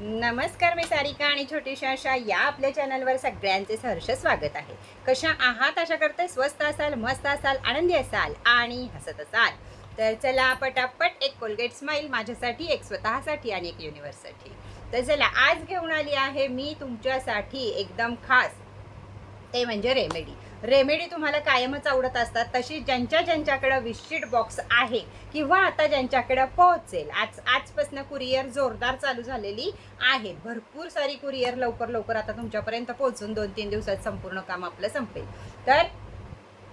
नमस्कार मी सारिका आणि छोटीशा अशा या आपल्या चॅनलवर सगळ्यांचे सहर्ष स्वागत आहे. कशा आहात? अशा करते स्वस्त असाल मस्त असाल आनंदी असाल आणि हसत असाल. तर चला पटापट एक कोलगेट स्माईल माझ्यासाठी एक स्वतःसाठी आणि एक युनिव्हर्ससाठी तर चला आज घेऊन आली आहे मी तुमच्यासाठी एकदम खास ते म्हणजे रेमेडी रेमेडी तुम्हाला कायमच आवडत असतात तशी ज्यांच्या ज्यांच्याकडं विशिट बॉक्स आहे किंवा आता ज्यांच्याकडं पोहोचेल. आज आजपासून कुरिअर जोरदार चालू झालेली आहे. भरपूर सारी कुरिअर लवकर लवकर आता तुमच्यापर्यंत पोहोचून दोन तीन दिवसात संपूर्ण काम आपलं संपेल. तर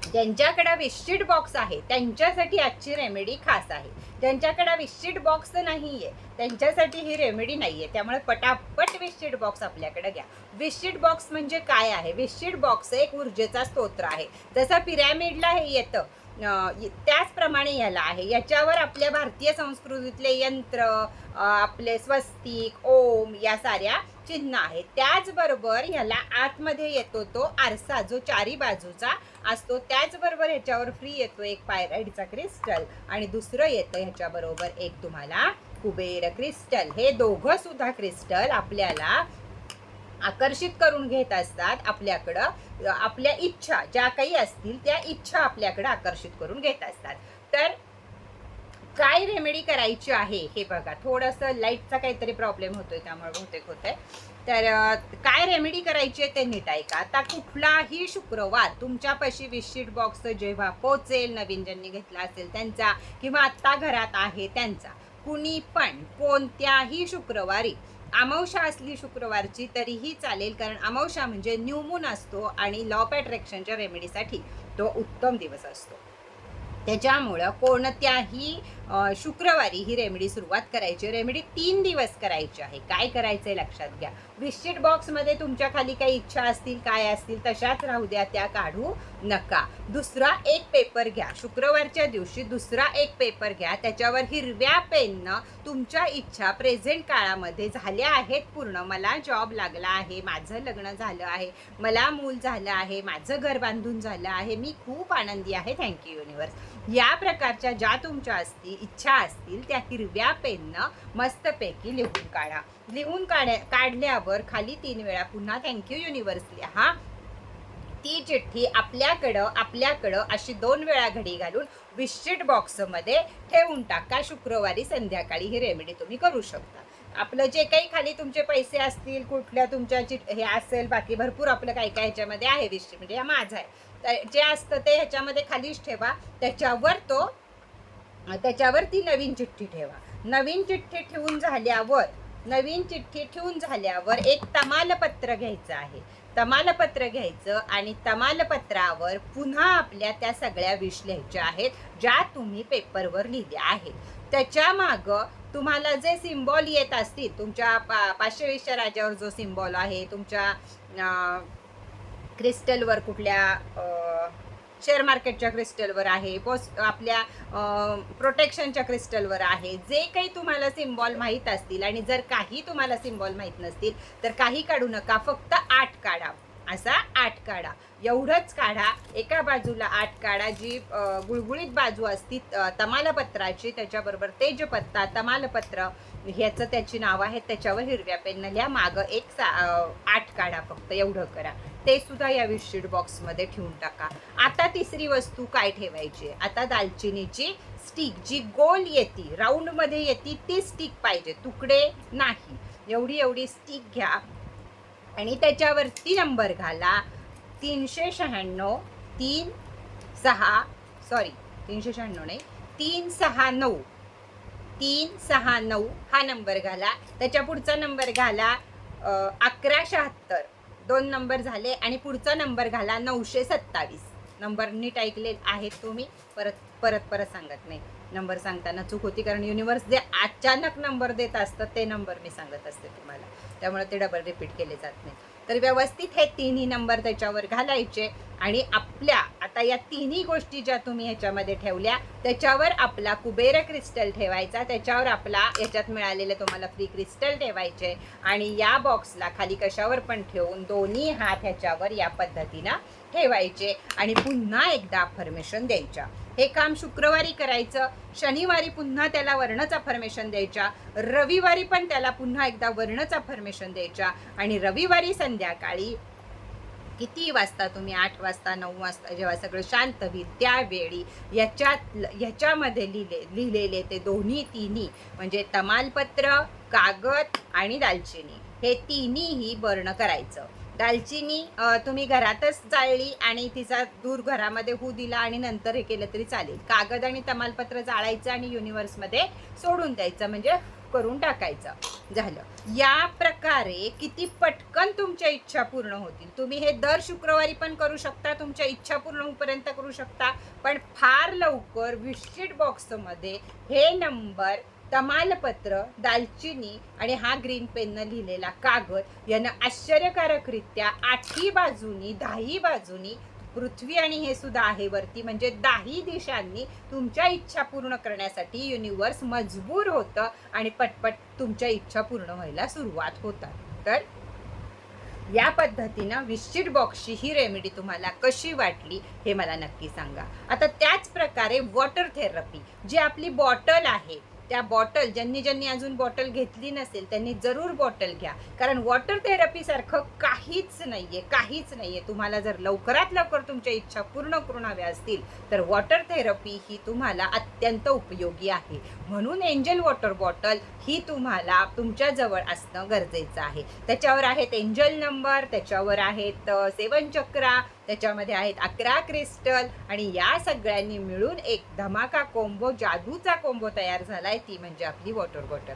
ज्यांच्याकडे विशिट बॉक्स आहे त्यांच्यासाठी आजची रेमेडी खास आहे. ज्यांच्याकडे विशिट बॉक्स नाही आहे त्यांच्यासाठी ही रेमेडी नाही आहे त्यामुळे पटापट विशिट बॉक्स आपल्याकडे घ्या. विशिट बॉक्स म्हणजे काय आहे? विशिट बॉक्स एक ऊर्जेचा स्तोत्र आहे. जसं पिरॅमिडला हे येतं त्याचप्रमाणे याला आहे. याच्यावर आपल्या भारतीय संस्कृतीतले यंत्र आपले स्वस्तिक ओम या साऱ्या चिन्ह आहेत. त्याचबरोबर ह्याला आतमध्ये येतो तो आरसा जो चारी बाजूचा असतो. त्याचबरोबर ह्याच्यावर फ्री येतो एक पायराईडचा क्रिस्टल आणि दुसरं येतं ह्याच्याबरोबर एक तुम्हाला कुबेर क्रिस्टल हे दोघं सुद्धा क्रिस्टल आपल्याला आकर्षित करून घेत असतात आपल्याकडं. आपल्या इच्छा ज्या काही असतील त्या इच्छा आपल्याकडं आकर्षित करून घेत असतात. तर काय रेमेडी करायची आहे हे बघा. थोडंसं लाईटचा काहीतरी प्रॉब्लेम होतोय त्यामुळे बहुतेक होतंय. तर काय रेमेडी करायची आहे ते नीट ऐका. आता कुठलाही शुक्रवार तुमच्यापाशी विशिट बॉक्स जेव्हा पोचेल नवीन ज्यांनी घेतला असेल त्यांचा किंवा आत्ता घरात आहे त्यांचा कुणी पण कोणत्याही शुक्रवारी अमावशा असली शुक्रवारची तरीही चालेल कारण अमावशा म्हणजे न्यूमून असतो आणि लॉ ऑफ अट्रॅक्शनच्या रेमेडीसाठी तो उत्तम दिवस असतो. त्याच्यामुळं कोणत्याही शुक्रवारी ही रेमेडी सुरुवात करायची. रेमेडी तीन दिवस करायची आहे. काय करायचं आहे लक्षात घ्या. विशिट बॉक्समध्ये तुमच्या खाली काही इच्छा असतील काय असतील तशाच राहू द्या. त्या काढू नका. दुसरा एक पेपर घ्या. शुक्रवारच्या दिवशी दुसरा एक पेपर घ्या. त्याच्यावर हिरव्या पेननं तुमच्या इच्छा प्रेझेंट काळामध्ये झाल्या आहेत पूर्ण. मला जॉब लागला आहे. माझं लग्न झालं आहे. मला मूल झालं आहे. माझं घर बांधून झालं आहे. मी खूप आनंदी आहे. थँक्यू युनिवर्स या प्रकारच्या ज्या तुमच्या असतील इच्छा असतील त्या हिरव्या पेननं मस्तपैकी लिहून काढा. लिहून काढ्या काढल्यावर खाली तीन वेळा पुन्हा थँक्यू युनिव्हर्स लिहा ती चिठ्ठी आपल्याकडं आपल्याकडं अशी दोन वेळा घडी घालून विश्चिट बॉक्समध्ये ठेवून टाका. शुक्रवारी संध्याकाळी ही रेमेडी तुम्ही करू शकता. आपलं जे काही खाली तुमचे पैसे असतील कुठल्या तुमच्या चिट हे असेल बाकी भरपूर आपलं काय काय ह्याच्यामध्ये आहे विश्चिट म्हणजे हा माझा आहे. जे असतं ते ह्याच्यामध्ये खालीच ठेवा. त्याच्यावर तो त्याच्यावर ती नवीन चिठ्ठी ठेवा. नवीन चिठ्ठी ठेवून झाल्यावर नवीन चिठ्ठी ठेवून झाल्यावर एक तमालपत्र घ्यायचं आहे. तमालपत्र घ्यायचं आणि तमालपत्रावर पुन्हा आपल्या त्या सगळ्या विष लिहायच्या आहेत ज्या तुम्ही पेपरवर लिहिल्या आहेत. त्याच्या मागं तुम्हाला जे सिम्बॉल येत असतील तुमच्या पा पाचशे वीसच्या राजावर जो सिम्बॉल आहे तुमच्या क्रिस्टलवर कुठल्या शेअर मार्केटच्या क्रिस्टलवर आहे पोस्ट आपल्या प्रोटेक्शनच्या क्रिस्टलवर आहे जे काही तुम्हाला सिम्बॉल माहीत असतील आणि जर काही तुम्हाला सिम्बॉल माहीत नसतील तर काही काढू नका फक्त आठ काढा असा आठ काढा. एवढंच काढा एका बाजूला आठ काढा जी गुळगुळीत बाजू असती तमालपत्राची त्याच्याबरोबर तेजपत्ता तमालपत्र ह्याचं त्याची नावं आहेत त्याच्यावर हिरव्या पेननं लिहा मागं एक सा आठ काढा फक्त एवढं करा. ते सुद्धा या विशशीट बॉक्समध्ये ठेवून टाका. आता तिसरी वस्तू काय ठेवायची आहे? आता दालचिनीची स्टिक जी गोल येते राऊंडमध्ये येते ती स्टिक पाहिजे तुकडे नाही. एवढी एवढी स्टिक घ्या. आणि त्याच्यावरती नंबर घाला. तीनशे शहाण्णव तीन सहा सॉरी तीनशे शहाण्णव नाही तीन सहा नऊ. तीन सहा नऊ हा नंबर घाला. त्याच्या पुढचा नंबर घाला अकरा शहात्तर. दोन नंबर झाले आणि पुढचा नंबर घाला नऊशे सत्तावीस. नंबर नीट ऐकले आहेत तुम्ही. परत परत परत सांगत नाही. नंबर सांगताना चूक होती कारण युनिवर्स जे अचानक नंबर देत असतं ते नंबर मी सांगत असते तुम्हाला. त्यामुळे ते डबल रिपीट केले जात नाही. तर व्यवस्थित हे तिन्ही नंबर त्याच्यावर घालायचे. आणि आपल्या आता या तिन्ही गोष्टी ज्या तुम्ही ह्याच्यामध्ये ठेवल्या त्याच्यावर आपला कुबेर क्रिस्टल ठेवायचा त्याच्यावर आपला याच्यात मिळालेले तुम्हाला फ्री क्रिस्टल ठेवायचे आणि या बॉक्सला खाली कशावर पण ठेवून दोन्ही हात ह्याच्यावर या पद्धतीनं ठेवायचे आणि पुन्हा एकदा अफर्मेशन द्यायच्या. हे काम शुक्रवारी करायचं शनिवारी पुन्हा त्याला वर्णच अफर्मेशन द्यायच्या रविवारी पण त्याला पुन्हा एकदा वर्णच अफर्मेशन द्यायच्या आणि रविवारी संध्याकाळी किती वाजता तुम्ही आठ वाजता नऊ वाजता जेव्हा सगळं शांत होईल त्यावेळी याच्यात ह्याच्यामध्ये लिहिले लिहिलेले ते दोन्ही तिन्ही म्हणजे तमालपत्र कागद आणि दालचिनी हे तिन्हीही वर्ण करायचं. दालचिनी तुम्ही घरातच जाळली आणि तिचा दूर घरामध्ये होऊ दिला आणि नंतर हे केलं तरी चालेल. कागद आणि तमालपत्र जाळायचं आणि युनिवर्समध्ये सोडून द्यायचं म्हणजे करून टाकायचं. झालं. या प्रकारे किती पटकन तुमच्या इच्छा पूर्ण होतील. तुम्ही हे दर शुक्रवारी पण करू शकता तुमच्या इच्छा पूर्ण होईपर्यंत करू शकता. पण फार लवकर विशिट बॉक्समध्ये हे नंबर तमालपत्र दालचिनी आणि हा ग्रीन पेननं लिहिलेला कागद यानं आश्चर्यकारकरित्या आठही बाजूनी दहाही बाजूनी पृथ्वी आणि हे सुद्धा आहे वरती. म्हणजे दाही दिशांनी तुमच्या इच्छा पूर्ण करण्यासाठी युनिवर्स मजबूर होतं आणि पटपट तुमच्या इच्छा पूर्ण व्हायला सुरुवात होतात. तर या पद्धतीनं विश्चित बॉक्सची ही रेमेडी तुम्हाला कशी वाटली हे मला नक्की सांगा. आता त्याच प्रकारे वॉटर थेरपी जी आपली बॉटल आहे त्या बॉटल ज्यांनी ज्यांनी अजून बॉटल घेतली नसेल त्यांनी जरूर बॉटल घ्या. कारण वॉटर थेरपीसारखं काहीच नाही आहे काहीच नाही आहे तुम्हाला जर लवकरात लवकर तुमच्या इच्छा पूर्ण करून हव्या असतील तर वॉटर थेरपी ही तुम्हाला अत्यंत उपयोगी आहे. म्हणून एंजल वॉटर बॉटल ही तुम्हाला तुमच्याजवळ असणं गरजेचं आहे. त्याच्यावर आहेत एंजल नंबर त्याच्यावर आहेत सेवन चक्रा त्याच्यामध्ये आहेत अकरा क्रिस्टल आणि या सगळ्यांनी मिळून एक धमाका कोंबो जादूचा कोंबो तयार झालाय ती म्हणजे आपली वॉटर बॉटल.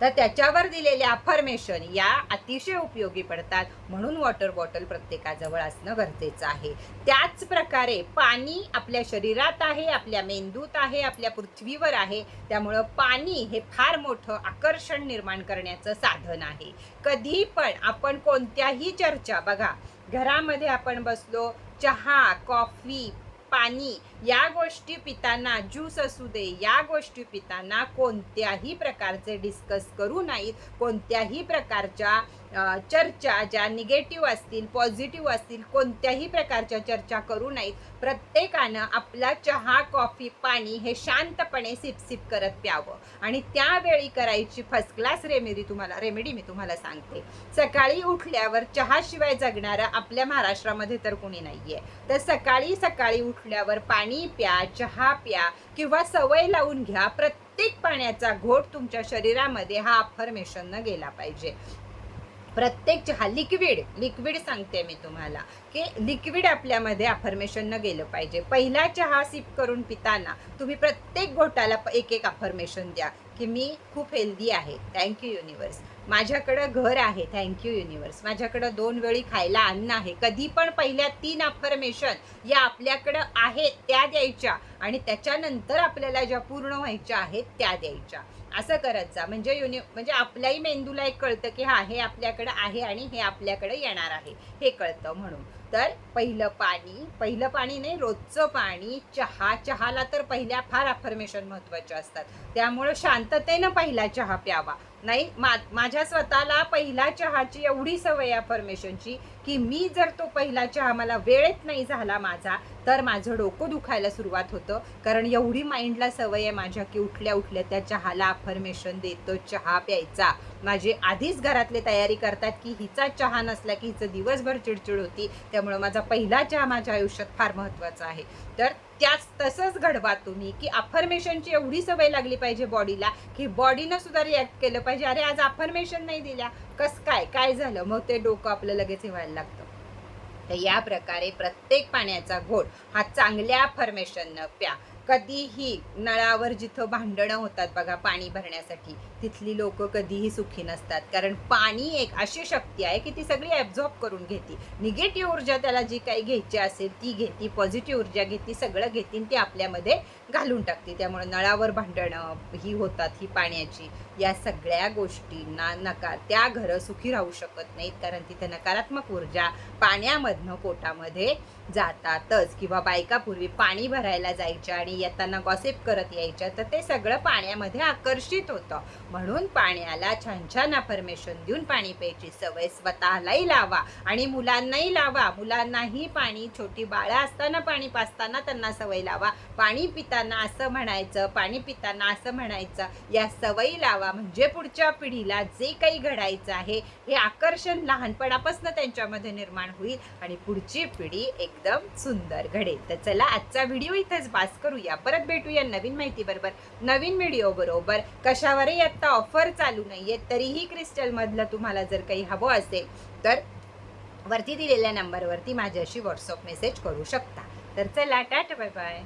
तर त्याच्यावर दिलेले अफर्मेशन या अतिशय उपयोगी पडतात म्हणून वॉटर बॉटल प्रत्येकाजवळ असणं गरजेचं आहे. त्याच प्रकारे पाणी आपल्या शरीरात आहे आपल्या मेंदूत आहे आपल्या पृथ्वीवर आहे त्यामुळं पाणी हे फार मोठं आकर्षण निर्माण करण्याचं साधन आहे. कधी पण आपण कोणत्याही चर्चा बघा घरामध्ये आपण बसलो चहा कॉफी पाणी या गोष्टी पिताना ज्यूस असू दे या गोष्टी पिताना कोणत्याही प्रकारचे डिस्कस करू नाहीत. कोणत्याही प्रकारच्या चर्चा ज्या निगेटिव्ह असतील पॉझिटिव्ह असतील कोणत्याही प्रकारच्या चर्चा करू नयेत. प्रत्येकानं आपला चहा कॉफी पाणी हे शांतपणे सिपसिप करत प्यावं. आणि त्यावेळी करायची फर्स्ट क्लास रेमेडी तुम्हाला रेमेडी मी तुम्हाला सांगते. सकाळी उठल्यावर चहाशिवाय जगणारं आपल्या महाराष्ट्रामध्ये तर कोणी नाहीये. तर सकाळी सकाळी उठल्यावर पाणी प्या चहा प्या किंवा सवय लावून घ्या. प्रत्येक पाण्याचा घोट तुमच्या शरीरामध्ये हा अफर्मेशननं गेला पाहिजे. प्रत्येक चहा लिक्विड लिक्विड सांगते मी तुम्हाला की लिक्विड आपल्यामध्ये अफर्मेशननं गेलं पाहिजे. पहिला चहा सिप करून पिताना तुम्ही प्रत्येक घोटाला एक एक अफर्मेशन द्या की मी खूप हेल्दी आहे. थँक्यू युनिवर्स माझ्याकडं घर आहे थँक्यू युनिवर्स माझ्याकडं दोन वेळी खायला अन्न आहे. कधी पण पहिल्या तीन अफर्मेशन या आपल्याकडं आहेत त्या द्यायच्या. आणि त्याच्यानंतर आपल्याला ज्या पूर्ण व्हायच्या आहेत त्या द्यायच्या. असं करत जा. म्हणजे युनि म्हणजे आपल्याही मेंदूला एक कळतं की हा हे आपल्याकडं आहे आणि हे आपल्याकडे येणार आहे. हे कळतं म्हणून. तर पहिलं पाणी पहिलं पाणी नाही रोजचं पाणी चहा. चहाला तर पहिल्या फार अफर्मेशन महत्त्वाचे असतात. त्यामुळं शांततेनं पहिला चहा प्यावा. नाही मा माझ्या स्वतःला पहिला चहाची एवढी सवय अफर्मेशनची की मी जर तो पहिला चहा मला वेळेत नाही झाला माझा तर माझं डोकं दुखायला सुरुवात होतं. कारण एवढी माइंडला सवय आहे माझ्या की उठल्या उठल्या त्या चहाला अफर्मेशन देतो चहा प्यायचा. माझे आधीच घरातले तयारी करतात की हिचा चहा नसला की हिचं दिवसभर चिडचिड होती त्यामुळं माझा पहिला चहा माझ्या आयुष्यात फार महत्त्वाचा आहे. तर त्याच तसंच घडवा तुम्ही की अफर्मेशनची एवढी सवय लागली पाहिजे बॉडीला की बॉडीनं सुद्धा रिॲक्ट केलं पाहिजे. अरे आज अफर्मेशन नाही दिल्या. कस काय? काय झालं? मग ते डोकं आपलं लगेच व्हायला लागतं. तर या प्रकारे प्रत्येक पाण्याचा घोट हा चांगल्या फर्मेशननं प्या. कधीही नळावर जिथं भांडणं होतात बघा पाणी भरण्यासाठी तिथली लोक कधीही सुखी नसतात. कारण पाणी एक अशी शक्ती आहे की ती सगळी ॲब्झॉर्ब करून घेते. निगेटिव्ह ऊर्जा त्याला जी काही घ्यायची असेल ती घेते. पॉझिटिव्ह ऊर्जा घेते सगळं घेते ती आपल्यामध्ये घालून टाकते. त्यामुळे नळावर भांडणं ही होतात ही पाण्याची. या सगळ्या गोष्टींना नकार त्या घरं सुखी राहू शकत नाहीत. कारण तिथे नकारात्मक ऊर्जा पाण्यामधनं पोटामध्ये जातातच. किंवा बायका पूर्वी पाणी भरायला जायच्या आणि येताना गॉसिप करत यायच्या तर ते सगळं पाण्यामध्ये आकर्षित होतं. म्हणून पाण्याला छान छान अफर्मेशन देऊन पाणी प्यायची सवय स्वतःलाही लावा आणि मुलांनाही लावा. मुलांनाही पाणी छोटी बाळं असताना पाणी पाजताना त्यांना सवय लावा. पाणी पिताना असं म्हणायचं पाणी पिताना असं म्हणायचं या सवयी लावा. म्हणजे पुढच्या पिढीला जे काही घडायचं आहे हे आकर्षण लहानपणापासून त्यांच्यामध्ये निर्माण होईल आणि पुढची पिढी एकदम सुंदर घडेल. तर चला आजचा व्हिडिओ इथंच पास करूया. परत भेटूया नवीन माहिती बरोबर नवीन व्हिडिओ बरोबर. कशावरही आत्ता ऑफर चालू नाहीये तरीही क्रिस्टल मधलं तुम्हाला जर काही हवं असेल तर वरती दिलेल्या नंबरवरती माझ्याशी व्हॉट्सअप मेसेज करू शकता. तर चला टाटा बाय बाय